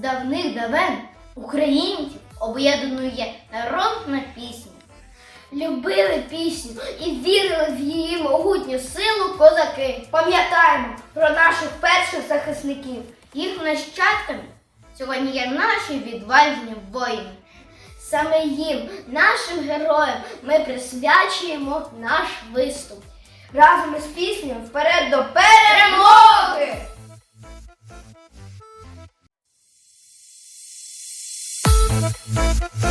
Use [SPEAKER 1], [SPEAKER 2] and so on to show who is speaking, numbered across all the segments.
[SPEAKER 1] давних давен українців об'єднує народна пісня. Любили пісню і вірили в її могутню силу козаки.
[SPEAKER 2] Пам'ятаємо про наших перших захисників.
[SPEAKER 1] Їх нащадками сьогодні є наші відважні воїни. Саме їм, нашим героям, ми присвячуємо наш виступ.
[SPEAKER 2] Разом із піснею вперед до Müzik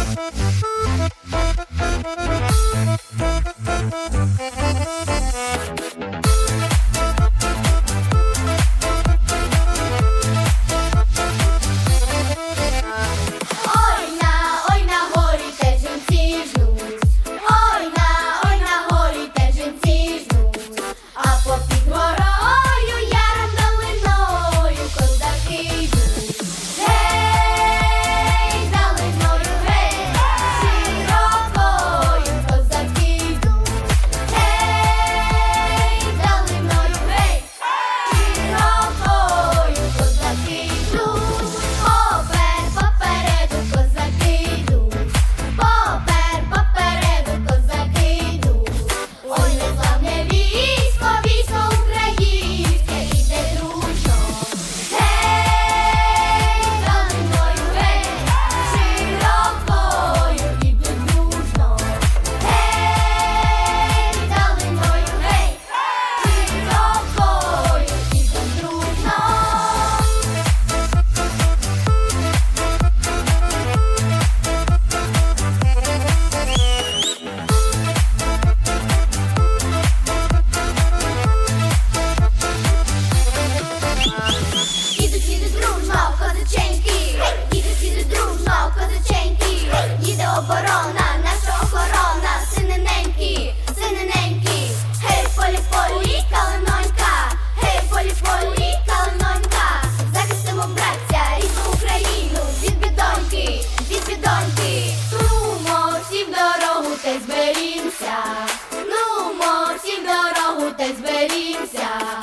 [SPEAKER 1] дружно, козаченьки, діти сіди дружно, козаченьки, їде оборона, наша охорона, синененькі, синененькі, гей, полі полі, калинонька, гей, полі полі, калинонька, захистимо братця, рідну Україну, від бідоньки, від бідоньки, нумо, всі в дорогу, та й зберімся, нумо, всі в дорогу, та й зберімся.